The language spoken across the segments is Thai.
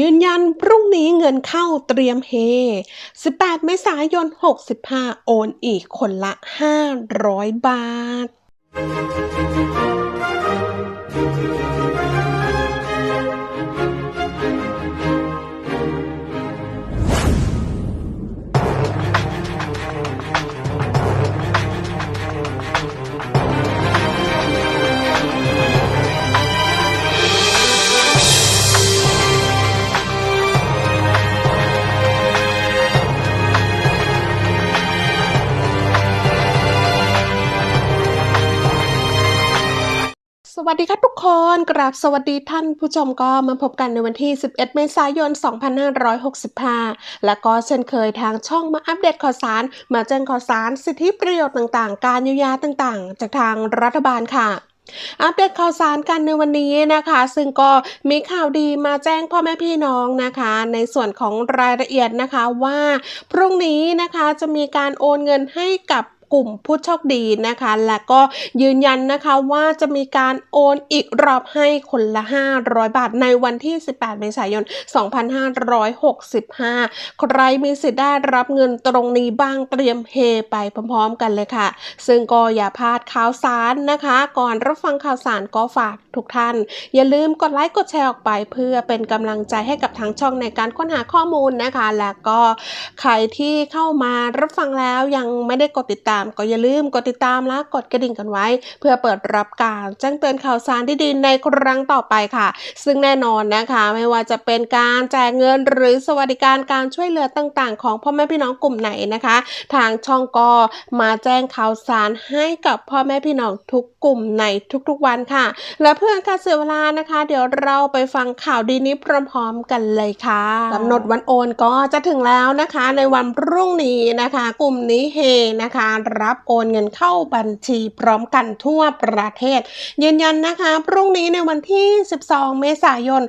ยืนยันพรุ่งนี้เงินเข้าเตรียมเฮ 18 เมษายน 65 โอนอีกคนละ 500 บาท วัสดีครับทุกคนกราบสวัสดีท่านผู้ชมก็มาพบกันในวันที่ 11 เมษายน 2565 และก็เช่นเคยทางช่องมาอัปเดตข่าวสาร มาแจ้งข่าวสารสิทธิประโยชน์ต่างๆ การเยียวยาต่างๆ จากทางรัฐบาลค่ะอัปเดตข่าวสารกันในวันนี้นะคะ ซึ่งก็มีข่าวดีมาแจ้งพ่อแม่พี่น้องนะคะ ในส่วนของรายละเอียดนะคะว่า พรุ่งนี้นะคะจะมีการโอนเงินให้กับ กลุ่มผู้โชคดีนะคะ และก็ยืนยันนะคะว่าจะมีการโอนอีกรอบให้คนละ 500 บาทในวันที่ 18 เมษายน 2565 ใครมีสิทธิ์ได้รับเงินตรงนี้บ้างเตรียมเฮไปพร้อมๆกันเลยค่ะ ซึ่งก็อย่าพลาดข่าวสารนะคะ ก่อนรับฟังข่าวสารก็ฝากทุกท่าน อย่าลืมกดไลค์กดแชร์ออกไป เพื่อเป็นกำลังใจให้กับทางช่องในการค้นหาข้อมูลนะคะ และก็ใครที่เข้ามารับฟังแล้วยังไม่ได้กดติดตามก็อย่าลืมกดติดตามและกดกระดิ่งกันไว้ เพื่อเปิดรับการแจ้งเตือนข่าวสารที่ดีในครั้งต่อไปค่ะ ซึ่งแน่นอนนะคะไม่ว่าจะเป็นการแจกเงินหรือสวัสดิการการช่วยเหลือต่างๆ ของพ่อแม่พี่น้องกลุ่มไหนนะคะ ทางช่องก็มาแจ้งข่าวสารให้กับพ่อแม่พี่น้องทุกกลุ่มในทุกๆวันค่ะ และเพื่อนการเสียเวลานะคะ เดี๋ยวเราไปฟังข่าวดีนี้พร้อมๆกันเลยค่ะกำหนดวันโอนก็จะถึงแล้วนะคะ ในวันพรุ่งนี้นะคะ กลุ่มนี้เฮนะคะรับโอนเงินเข้าบัญชีพร้อมกันทั่วประเทศ ยืนยันนะคะ พรุ่งนี้ในวันที่ 12 เมษายน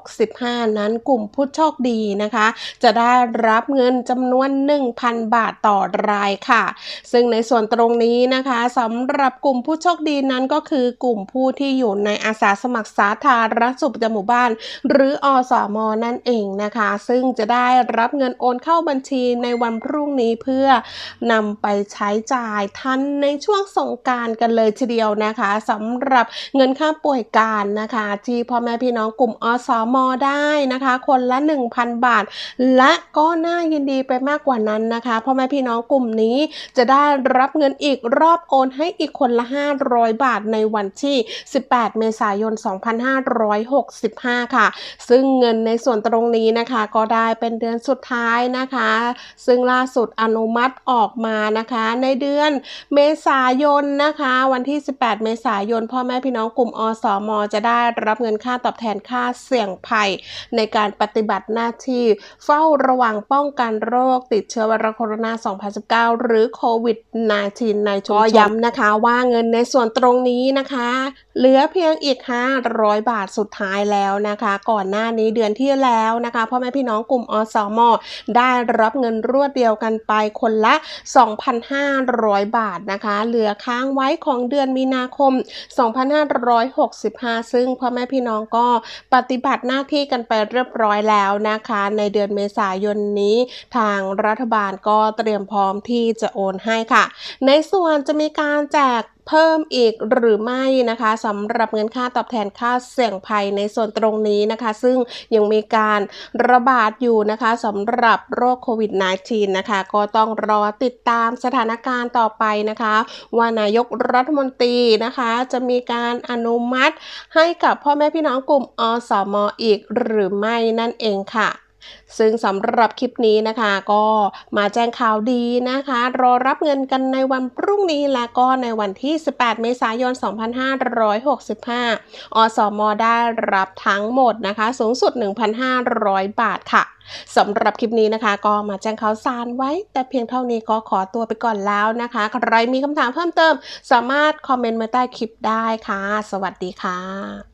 2565 นั้นกลุ่มผู้โชคดีนะคะ จะได้รับเงินจำนวน 1,000 บาทต่อรายค่ะ ซึ่งในส่วนตรงนี้นะคะสำหรับกลุ่มผู้โชคดีนั้นก็คือกลุ่มผู้ที่อยู่ในอาสาสมัครสาธารณสุขประจำหมู่บ้าน หรืออสมนั่นเองนะคะ ซึ่งจะได้รับเงินโอนเข้าบัญชีในวันพรุ่งนี้เพื่อนำไปใช้จ่ายทันในช่วงสงการกันเลยทีเดียวนะคะสำหรับเงินค่าป่วยการนะคะ ที่พ่อแม่พี่น้องกลุ่มอสมได้นะคะ คนละ 1,000 บาท และก็น่ายินดีไปมากกว่านั้นนะคะพ่อแม่พี่น้องกลุ่มนี้จะได้รับเงินอีกรอบโอนให้อีกคนละ 500 บาทในวันที่ 18 เมษายน 2565 ค่ะ ซึ่งเงินในส่วนตรงนี้นะคะ ก็ได้เป็นเดือนสุดท้ายนะคะ ซึ่งล่าสุดอนุมัติออกมานะคะ ในเดือนเมษายนนะคะ วันที่ 18 เมษายน พ่อแม่พี่น้องกลุ่มอสมจะได้รับเงินค่าตอบแทนค่าเสี่ยงภัย ในการปฏิบัติหน้าที่เฝ้าระวังป้องกันโรคติดเชื้อไวรัสโคโรนา 2019 หรือโควิด -19 ในชุมชนย้ำนะคะว่าเงินในส่วนตรงนี้นะคะ เหลือเพียงอีก 500 บาทสุดท้ายแล้วนะคะ ก่อนหน้านี้เดือนที่แล้วนะคะพ่อแม่พี่น้องกลุ่มอสมได้รับเงินรวดเดียวกันไปคนละ2,500 บาทนะคะ เหลือค้างไว้ของเดือนมีนาคม 2565 ซึ่งพ่อแม่พี่น้องก็ปฏิบัติหน้าที่กันไปเรียบร้อยแล้วนะคะ ในเดือนเมษายนนี้ทางรัฐบาลก็เตรียมพร้อมที่จะโอนให้ค่ะ ในส่วนจะมีการแจกเพิ่มอีกหรือไม่นะคะสำหรับเงินค่าตอบแทนค่าเสี่ยงภัยในส่วนตรงนี้นะคะ ซึ่งยังมีการระบาดอยู่นะคะสำหรับโรคโควิด -19 นะคะ ก็ต้องรอติดตามสถานการณ์ต่อไปนะคะ ว่านายกรัฐมนตรีนะคะ จะมีการอนุมัติให้กับพ่อแม่พี่น้องกลุ่มอสมอีกหรือไม่นั่นเองค่ะ ซึ่งสำหรับคลิปนี้นะคะก็มาแจ้งข่าวดีนะคะ รอรับเงินกันในวันพรุ่งนี้และก็ในวันที่ 18 เมษายน 2565 อสมได้รับทั้งหมดนะคะ สูงสุด 1,500 บาทค่ะสำหรับคลิปนี้นะคะ ก็มาแจ้งข่าวสารไว้ แต่เพียงเท่านี้ก็ขอตัวไปก่อนแล้วนะคะ ใครมีคำถามเพิ่มเติม สามารถคอมเมนต์มาใต้คลิปได้ค่ะ สวัสดีค่ะ